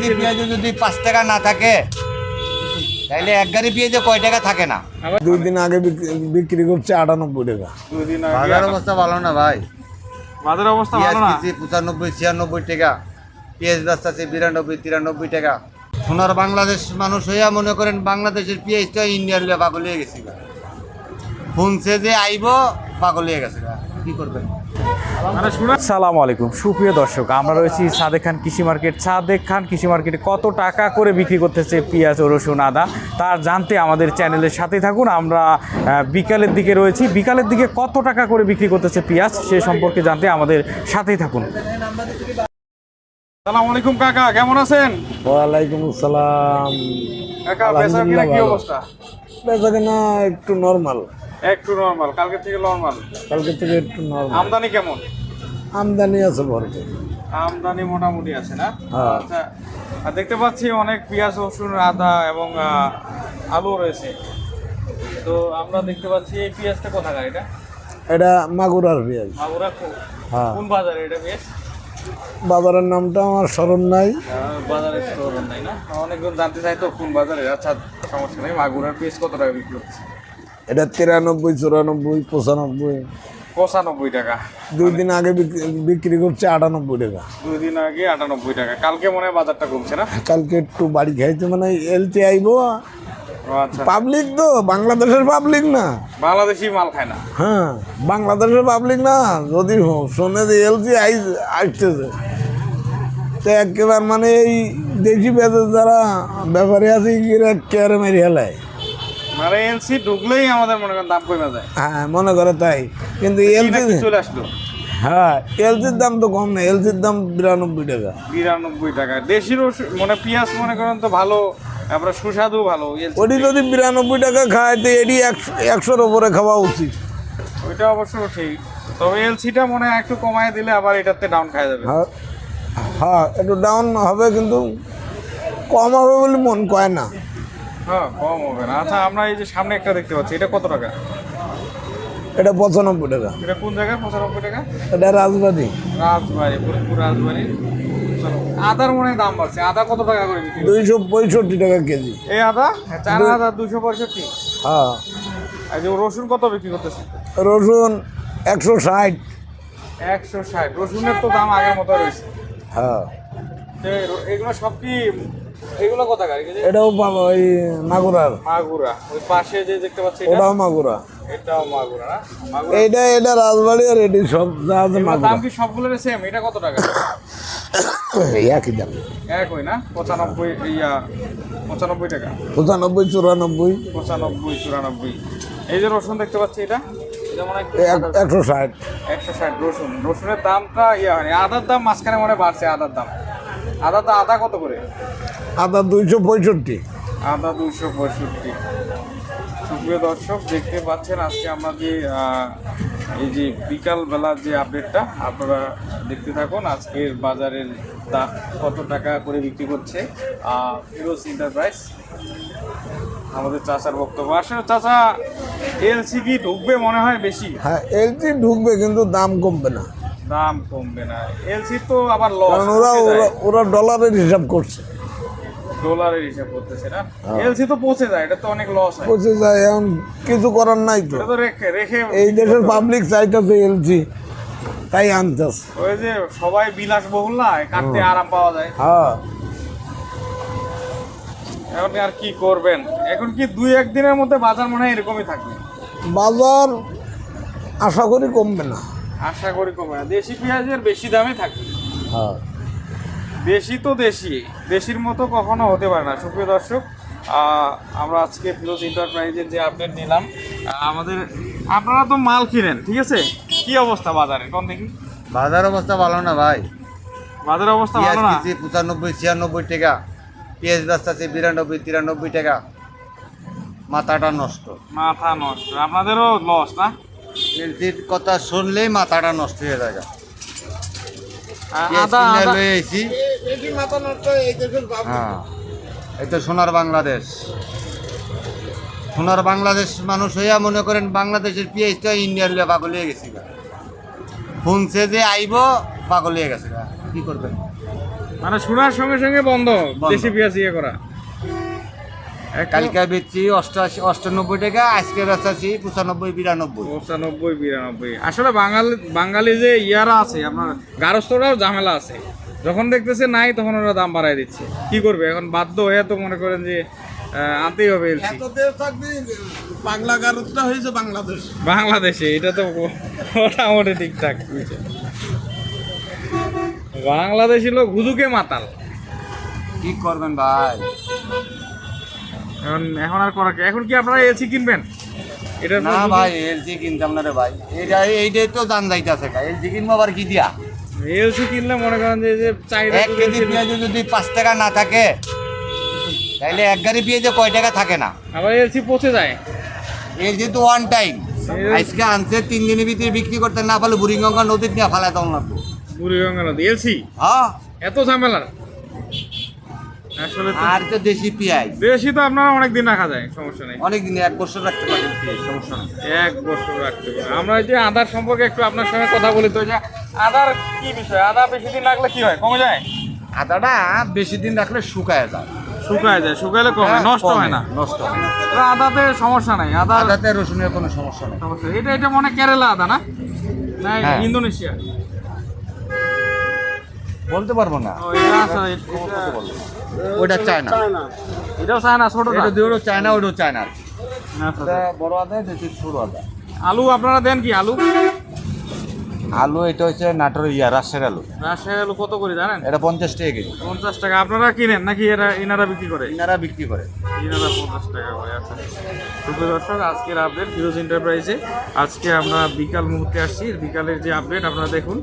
KG পেঁয়াজে যদি পাঁচ টাকা না থাকে তাহলে এক গাড়ি পেঁয়াজে কয় টাকা থাকে না? দুই দিন আগে বিক্রি- করছে আটানব্বই টাকা। দুই দিন বাজার অবস্থা ভালো না ভাই? বাজার অবস্থা ভালো না? পঁচানব্বই ছিয়ানব্বই টাকা। পেঁয়াজ বেচতেছে বিরানব্বই তিরানব্বই টাকা। সোনার বাংলাদেশ মানুষ হইয়া মনে করেন বাংলাদেশের পেঁয়াজটা ইন্ডিয়ার লিয়ে পাগল হয়ে গেছি শুনছে যে আইব পাগল হয়ে গেছে কি করবেন? সালাম আলাইকুম সুপ্রিয় দর্শক আমরা রয়েছি সাদেক খান কৃষি মার্কেট। সাদেক খান কৃষি মার্কেটে কত টাকা করে বিক্রি করতেছে পেঁয়াজ রসুন আদা? তার জানতে আমাদের চ্যানেলের সাথে থাকুন। আমরা বিকালের দিকে রয়েছি। বিকালের দিকে কত টাকা করে বিক্রি করতেছে পেঁয়াজ সে সম্পর্কে জানতে আমাদের সাথেই থাকুন। সালাম আলাইকুম কাকা কেমন আছেন? ওয়ালাইকুম আসসালাম কাকা বেচা কি অবস্থা? বেচা কেনা একটু নর্মাল একটু নরমাল কালকে থেকে নরমাল কালকে থেকে একটু নর্মাল আমদানি কেমন? আমদানি আছে ভরপুর। আমদানি মোটামুটি আছে না? হ্যাঁ। আচ্ছা আর দেখতে পাচ্ছি অনেক পেঁয়াজ রসুন আদা এবং আলু রয়েছে। তো আমরা দেখতে পাচ্ছি এই পেঁয়াজটা কোথাকার এটা? এটা মাগুরার পেঁয়াজ। মাগুরা হ্যাঁ। কোন বাজারে এটা পেঁয়াজ? বাজারের নামটা আমার স্মরণ নাই। আহ, বাজারে স্টোর নাই না? অনেকজন জানতে চাই তো কোন বাজারে। আচ্ছা সমস্যা নেই মাগুরার পেঁয়াজ কত টাকা বিক্রি হচ্ছে? এটা তিরানব্বই চুরানব্বই পঁচানব্বই। পঁচানব্বই টাকা। দুই দিন আগে বিক্রি- করছে আটানব্বই টাকা। দুই দিন আগে আটানব্বই টাকা। কালকে মনে হয় বাজারটা কমছে না? কালকে একটু বাড়ি খাইতে মানে এলতে আইবো আচ্ছা। পাবলিক তো বাংলাদেশের পাবলিক না। বাংলাদেশি মাল খায় না। হ্যাঁ বাংলাদেশের পাবলিক না। যদি শোনে যে এলসি আই আসতেছে তো একেবারে মানে এই দেশি পেঁয়াজের যারা ব্যাপারী আছে এরা কেয়ারে মেরে হেলায় মানে এলসি ঢুকলেই আমাদের মনে করেন দাম কমে যায়। হ্যাঁ মনে করে তাই। কিন্তু কি এলসি নাকি চলে আসলো? হ্যাঁ এলসির দাম তো কম না এলসির দাম বিরানব্বই টাকা। বিরানব্বই টাকা। দেশি রসুন মানে পেঁয়াজ মনে করেন তো ভালো আমরা সুস্বাদু ভালো ওটি যদি বিরানব্বই টাকা খায় তো এটি একশোর ওপরে খাওয়া উচিত। ওইটা অবশ্য ঠিক। তবে এলসিটা মনে হয় একটু কমায় দিলে আবার এটাতে ডাউন খাওয়া যাবে। হ্যাঁ হ্যাঁ একটু ডাউন হবে কিন্তু কম হবে বলে মন কয় না। হ্যাঁ কম হবে না। আচ্ছা আমরা এই যে সামনে একটা দেখতে পাচ্ছি এটা কত টাকা? এটা পঁচানব্বই টাকা। এটা কোন জায়গায়? পঁচানব্বই টাকা? এটা রাজবাড়ি। রাজবাড়ি ফরিদপুর রাজবাড়ি। আদার মনে হয় দাম বাড়ছে। আদা কত টাকা করে বিক্রি দুইশো পঁয়ষট্টি টাকা কেজি। এই আদা? চার আদা দুশো পঁয়ষট্টি। হ্যাঁ। আর যে রসুন কত বিক্রি করতেছে? রসুন একশো ষাট। একশো ষাট। রসুনের তো দাম আগের মতো রয়েছে। হ্যাঁ। এগুলো সব কি এগুলো কত টাকা এটাও ওই মাগুরার। মাগুরা। ওই পাশে যে দেখতে পাচ্ছি এটা? ওটাও মাগুরা। এটাও মাগুরা এটা রাজবাড়ি আর এটি সব যা আছে মাগুরা। দাম কি সবগুলোর সেম এটা কত টাকা? এই একই দাম। একই না? পঁচানব্বই ইয়া পঁচানব্বই টাকা। পঁচানব্বই চুরানব্বই। পঁচানব্বই চুরানব্বই। এই যে রসুন দেখতে পাচ্ছি এটা? এটা এক- একশো ষাট। একশো ষাট রসুন। রসুনের দামটা ইয়া হয়নি আদার দাম মাঝখানে মনে হয় বাড়ছে আদার দাম। আদা তো আদা কত করে? আদা দুইশো পঁয়ষট্টি। আদা দুশো পঁয়ষট্টি। সুপ্রিয় দর্শক দেখতে পাচ্ছেন আজকে আমরা যে এই যে বিকাল বেলার যে আপডেটটা আপনারা দেখতে থাকুন আজকের বাজারের দাম কত টাকা করে বিক্রি করছে ফিরোজ এন্টারপ্রাইজ আমাদের চাচার বক্তব্য। আসলে চাচা এলসি কি ঢুকবে মনে হয় বেশি? হ্যাঁ এলসি ঢুকবে কিন্তু দাম কমবে না। দাম কমবে না। এলসি তো আবার লস ওরা ওরা ডলারের হিসাব করছে। ডলারের হিসাব করতেছে না। এলসি তো পৌঁছে যায় এটা তো অনেক লস হয়। পৌঁছে যায় এখন কিছু করার নাই তো। এটা তো রেখে রেখে এই দেশের পাবলিক চাইতেছে এলসি তাই আনতেছে। ওই যে সবাই বিলাস বহুল না কাটতে আরাম পাওয়া যায়। হ্যাঁ। এখন আর কি করবেন? এখন কি দুই একদিনের মধ্যে বাজার মনে হয় এরকমই থাকবে? বাজার আশা করি কমবে না। আশা করি কমে না। দেশি পেঁয়াজের বেশি দামে থাকবে হ্যাঁ। দেশি তো দেশি দেশির মতো কখনো হতে পারে না। সুপ্রিয় দর্শক আমরা আজকে ফিরোজ এন্টারপ্রাইজের যে আপডেট নিলাম আমাদের আপনারা তো মাল কিনেন ঠিক আছে? কি অবস্থা বাজারে? কোন দেখি? বাজার অবস্থা ভালো না ভাই। বাজারের অবস্থা ভালো না? পঁচানব্বই ছিয়ানব্বই টাকা। পেঁয়াজ আছে বিরানব্বই তিরানব্বই টাকা। মাথাটা নষ্ট। মাথা নষ্ট। আপনাদেরও লস না? এলসির কথা শুনলেই মাথাটা নষ্ট হয়ে যায়। লয়ে আইছি। হ্যাঁ এই সোনার বাংলাদেশ। সোনার বাংলাদেশ মানুষ হইয়া মনে করেন বাংলাদেশের ইন্ডিয়ার লিয়ে পাগল হয়ে গেছি শুনছে যে আইব পাগল হয়ে গেছে কি করবেন? মানে শোনার সঙ্গে সঙ্গে বন্ধ। দেশি পেঁয়াজ ইয়ে করা। কালকে বেচছি অষ্টআশি অষ্টানব্বই টাকা আজকে বেচাচ্ছি পঁচানব্বই বিরানব্বই। পঁচানব্বই বিরানব্বই। আসলে বাঙালি বাঙালি যে ইয়ারা আছে আপনার গারস্থরাও ঝামেলা আছে। যখন দেখতেছে নাই তখন ওরা দাম বাড়ায় দিচ্ছে। কি করবে? এখন বাধ্য হয়ে তো মনে করেন যে আনতেই হবে এলসি। এত দেশ বাংলা গারদটা হয়েছে বাংলাদেশ। বাংলাদেশে এটা তো মোটামুটি ঠিকঠাক। বাংলাদেশি লোক হুজুকে মাতাল। কি করবেন ভাই? এখন এখন আর করা এখন কি আপনারা এলসি কিনবেন? এটা না ভাই এলজি কিনতাম না রে ভাই। এইটা এইটাই তো দান যাইতেছে এলজি কিনবো আবার কি দিয়া? এলসি কিনলে মনে করেন যে চাহিদা এক কেজি পেঁয়াজে যদি পাঁচ টাকা না থাকে তাহলে এক গাড়ি পেঁয়াজে কয় টাকা থাকে না? আবার এলসি পচে যায়। এলজি তো ওয়ান টাইম আজকে আনছে তিন দিনের ভিতরে বিক্রি করতে না পারলে বুড়িগঙ্গা নদীর নিয়ে ফালাই তখন লাগবো। বুড়িগঙ্গা নদী এলসি হ্যাঁ। এত ঝামেলা আর তো দেশি পেঁয়াজ। বেশি তো আপনারা অনেক দিন রাখা যায় সমস্যা নেই। অনেক দিন এক বছর রাখতে পারেন সমস্যা নেই। এক বছর রাখতে পারে আমরা এই যে আদার সম্পর্কে একটু আপনার সঙ্গে কথা বলি তো যে আদার কি বিষয়? আদা বেশি দিন রাখলে কি হয়? কমে যায়? আদাটা বেশি দিন রাখলে শুকায় যায়। শুকায় যায় শুকাইলে কমে হ্যাঁ, নষ্ট হয় না। নষ্ট হয় না। আদাতে সমস্যা নাই আদা আদাতে রসুনের কোনো সমস্যা নেই। সমস্যা এটা এটা মনে হয় কেরালা আদা না? না হ্যাঁ। ইন্দোনেশিয়া। বলতে পারব না। ও, এটা এটা- ওইটা চায় না এটাও চায় না? ছোটটা এটা দুটো চায় না ওইটাও চায় না আচ্ছা, বড় আদা এটা ছোট আদা। আলু আপনারা দেন কি আলু? আলু এটা হচ্ছে নাটোর ইয়া রাজশাহীর আলু। রাজশাহী আলু কত করে জানেন? এটা পঞ্চাশ টাকা কেজি। পঞ্চাশ টাকা। আপনারা কিনেন নাকি এরা ইনারা বিক্রি করে? ইনারা বিক্রি করে। ইনারা পঞ্চাশ টাকা করে আচ্ছা। সুপ্রিয় দর্শক আজকের আপডেট ফিরোজ এন্টারপ্রাইজে আজকে আমরা বিকাল মুহূর্তে আসছি। বিকালের যে আপডেট আপনারা দেখুন।